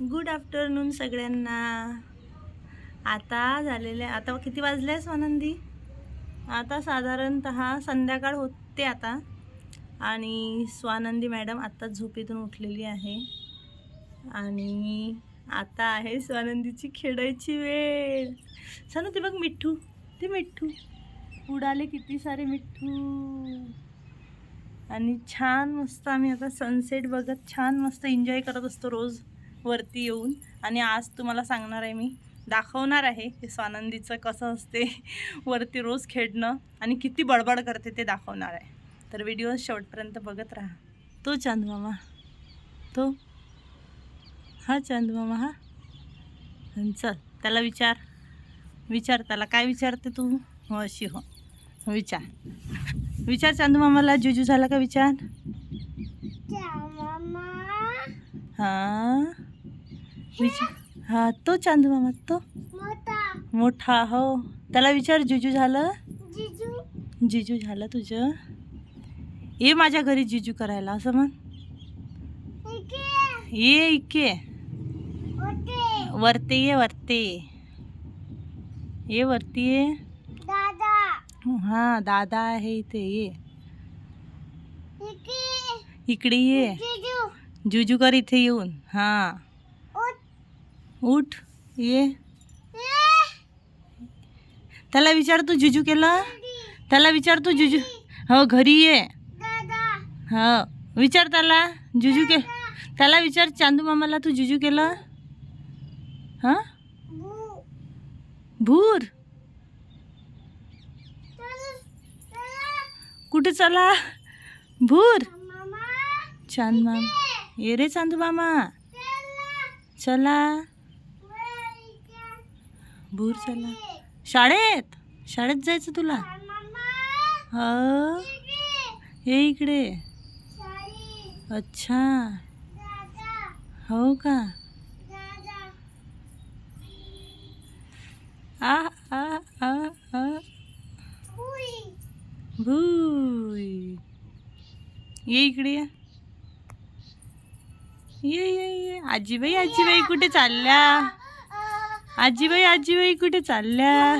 Good afternoon सगळ्यांना. आता झालेले आता किती वाजले आहेस आनंदी आता साधारणत संध्याकाळ होते आता. आणि स्वानंदी मॅडम आत्ताच झोपेतून उठलेली आहे. आणि आता आहे स्वानंदीची खेळायची वेळ. सांगू ते बघ मिठ्ठू ते मिठ्ठू. उडाले किती सारे मिठ्ठू. आणि छान मस्त आम्ही आता सनसेट बघत छान मस्त एन्जॉय करत असतो रोज. वरती येऊन आणि आज तुम्हाला सांगणार आहे मी. दाखवणार आहे की स्वानंदीचं कसं असते वरती रोज खेळणं आणि किती बडबड करते ते दाखवणार आहे. तर व्हिडिओ शेवटपर्यंत बघत राहा. तो चांदमामा तो. हा चांदमामा हा. हं, चल त्याला विचार. विचार त्याला. काय विचारते तू? हो अशी हो. विचार. विचार चांदूमामाला जुजू झाला का विचार? हा. विचार हा तो चांदूमामा तो? मोठा. हो. त्याला विचार जुजू झालं? जिजू. झालं तुझं? ये माझ्या घरी जिजू करायला असं म्हण. ये इके. वरते. ये वरते. ये वरती ये. हा दादा आहे इथे ये. इकडे ये. जुजू कर इथे येऊन हा. उठ ये. त्याला विचार तू जुजू केलं? त्याला विचार तू जुजू हो घरी ये. हो विचार त्याला जुजू के त्याला विचार चांदू मामाला तू जुजू केलं? हां? भूर. कुठे चला भूर. चांद मामा ये रे चांदू मामा. चला. भूर चला. शाळेत? शाळेत जायचं तुला? हो? ये इकडे. अच्छा. हो का? आ आ आ आ. भूय ये इकडे या. ये ये ये. आजीबाई आजीबाई कुठे चालल्या? आजीबाई आजीबाई कुठे चालल्या?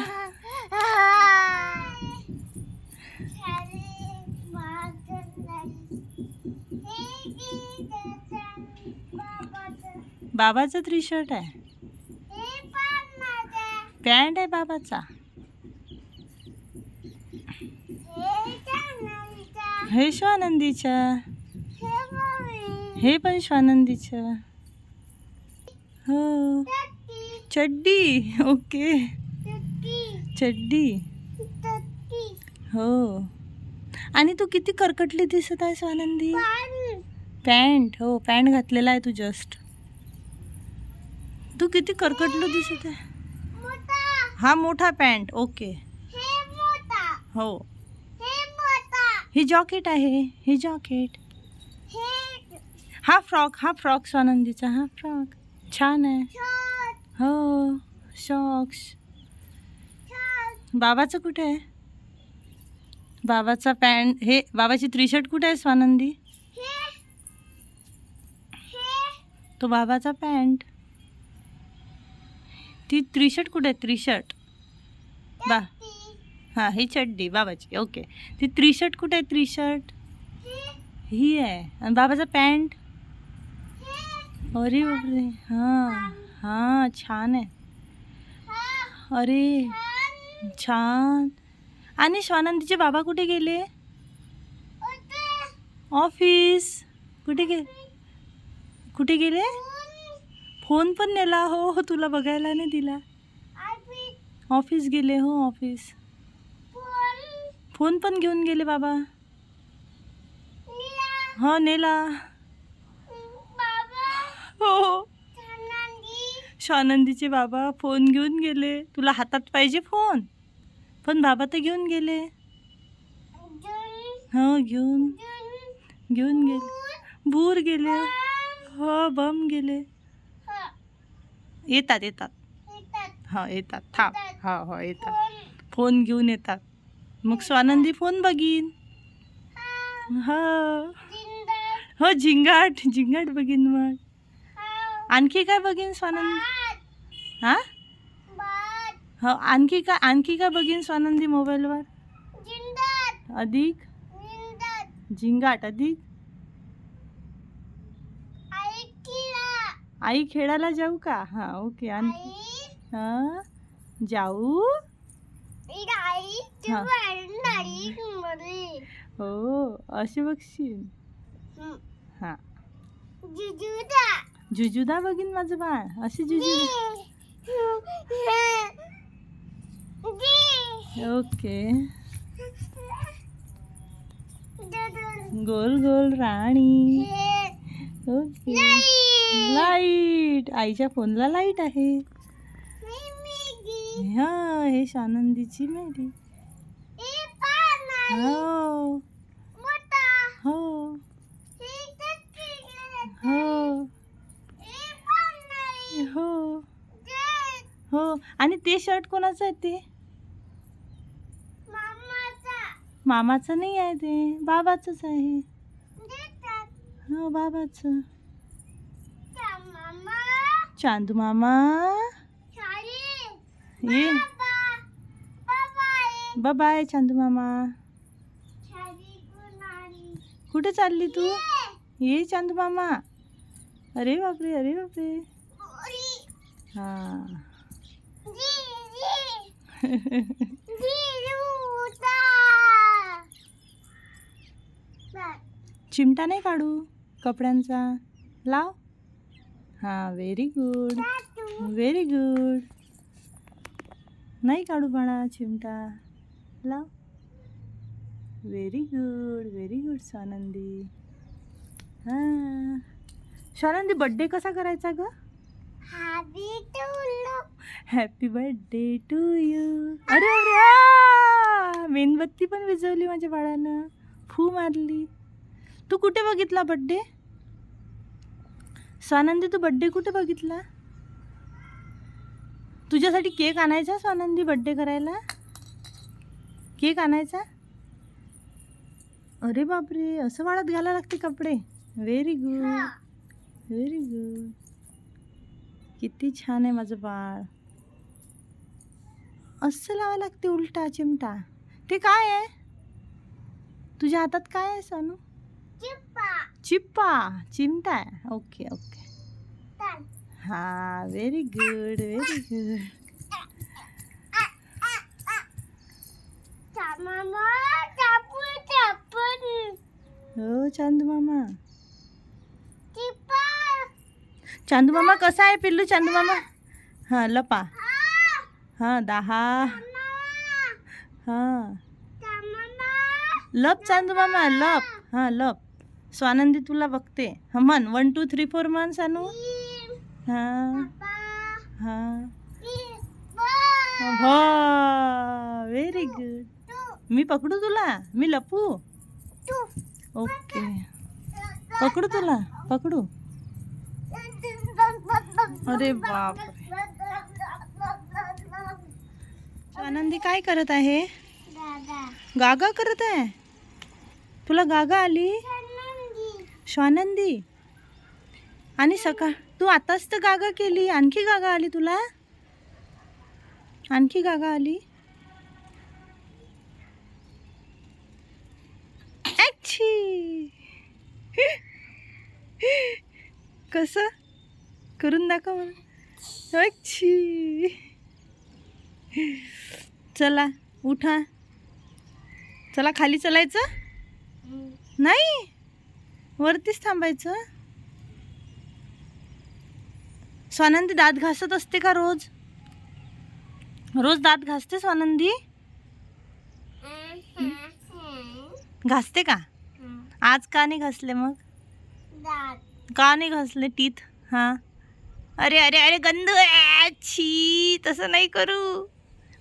बाबाचा थ्री शर्ट आहे. पॅन्ट आहे बाबाचा. हे स्वानंदीच्या हे पण स्वानंदीचं. हो. चड्डी ओके. चड्डी. हो. आणि तू किती करकटली दिसत आहे आनंदी? पॅन्ट. हो पॅन्ट घातलेला आहे तू जस्ट तू किती करकटलो दिसत आहे? हा मोठा पॅन्ट ओके. हो. ही जॉकेट आहे ही जॉकेट. हा फ्रॉक हा फ्रॉक स्वानंदीचा हा फ्रॉक. छान आहे. हो शॉक्स बाबाचं कुठे आहे? बाबाचा पॅन्ट हे बाबाची त्रिशर्ट शर्ट कुठे आहे स्वानंदी? तो बाबाचा पॅन्ट. ती त्रिशर्ट शर्ट कुठे आहे? त्रिशर्ट शर्ट बा. हां ही चड्डी बाबाची. ओके. ती त्रिशर्ट शर्ट कुठे आहे त्रिशर्ट शर्ट ही आहे. आणि बाबाचा पॅन्ट? अरे बापरे. हां. हां छान आहे. अरे छान. आणि स्वानंदीचे बाबा कुठे गेले? ऑफिस. कुठे गे कुठे गेले? फोन पण नेला. हो हो तुला बघायला नाही दिला. ऑफिस गेले हो ऑफिस. फोन पण घेऊन गेले बाबा. हो नेला. हो. स्वानंदीचे बाबा फोन घेऊन गेले. तुला हातात पाहिजे फोन? पण बाबा तर घेऊन गेले. हो घेऊन. घेऊन गेले. भूर गेले. हो बम गेले. येतात येतात. हो येतात. थांब. हो हो येतात. फोन घेऊन येतात. मग स्वानंदी फोन बघीन. हो. हो झिंगाट. झिंगाट बघीन मग. आणखी काय बघीन स्वानंदी? हा? हो आणखी काय आणखी काय बघीन स्वानंदी मोबाईलवर? अधिक? झिंगाट अधिक? आई खेळायला जाऊ का? हा ओके आणखी. हा जाऊ? हा. हो असे बघशील? हा. जुजुदा. बघीन माझं बाळ. असे जुजुदा ओके. गोल गोल राणी. ओके. लाइट. आईच्या फोनला लाइट आहे. हा हे आनंदीची मेडी हो हो. हो हो हो आणि ते शर्ट कोणाचं आहे ते? मामाचं. नाही आहे ते. बाबाचंच आहे. हो बाबाचं. चांदू मामा. ये. बाय चांदू मामा. कुठे चालली तू? ये. चांदू मामा. अरे बापरे अरे बापरे. हा. चिमटा नाही काढू कपड्यांचा. लाव. हां व्हेरी गुड व्हेरी गुड नाही काढू बाळा चिमटा. लाव. Very good very good Swanandi. हां. स्वानंदी बड्डे कसा करायचा गं? हॅपी बर्थडे टू यू अरे अरे! मेणबत्ती पण विजवली माझ्या बाळानं. फू मारली. तू कुठे बघितला बड्डे स्वानंदी तू बड्डे कुठे बघितला? तुझ्यासाठी केक आणायचा स्वानंदी बड्डे करायला? केक आणायचा? अरे बापरे असं वाळत घालायला लागते कपडे. व्हेरी गुड व्हेरी गुड किती छान आहे माझं बाळ. असं लावावं लागते उलटा चिमटा. ते काय आहे? तुझ्या हातात काय आहे सानू? चिप्पा. चिमटा आहे. Okay okay. हा व्हेरी गुड व्हेरी गुड हो चांदू मामा. चांदू मामा कसा आहे पिल्लू चांदू मामा हां लपा हां दहा. हां. लप चांदू मामा लप. हां लप. स्वानंदी तुला बघते. हा म्हण. वन टू थ्री फोर म्हण सानू. हां. हां. हो व्हेरी गुड मी पकडू तुला? मी लपू? ओके पकडू तुला? पकडू. अरे बाप आनंदी काय करत आहे? गागा. करत आहे? तुला गागा आली? श्वानंदी आणि सकाळ तू आताच तर गागा केली. आणखी गागा आली तुला? आणखी गागा आली? ॲच्छी कसं? करून दाखव मला. अच्छी चला उठा. चला खाली चलायचं? नाही? वरतीच थांबायचं? स्वानंदी दात घासत असते का रोज? रोज दात घासते स्वानंदी? घासते का? आज का नाही घासले मग? का नाही घासले? टीथ. हां. अरे अरे अरे गंध. छी तसं नाही करू.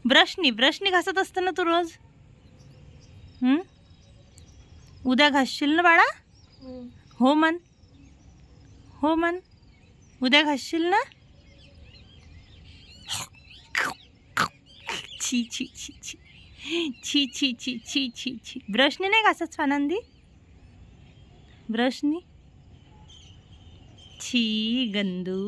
ब्रशनी ब्रशनी घासत असतं ना तू रोज? उद्या घासशील ना बाळा? हो मन हो मन उद्या घासशील ना? छी छी छी छी. छी छी छी छी छी छी. ब्रशनी नाही घासत स्वानंदी? ब्रशनी छी गंदू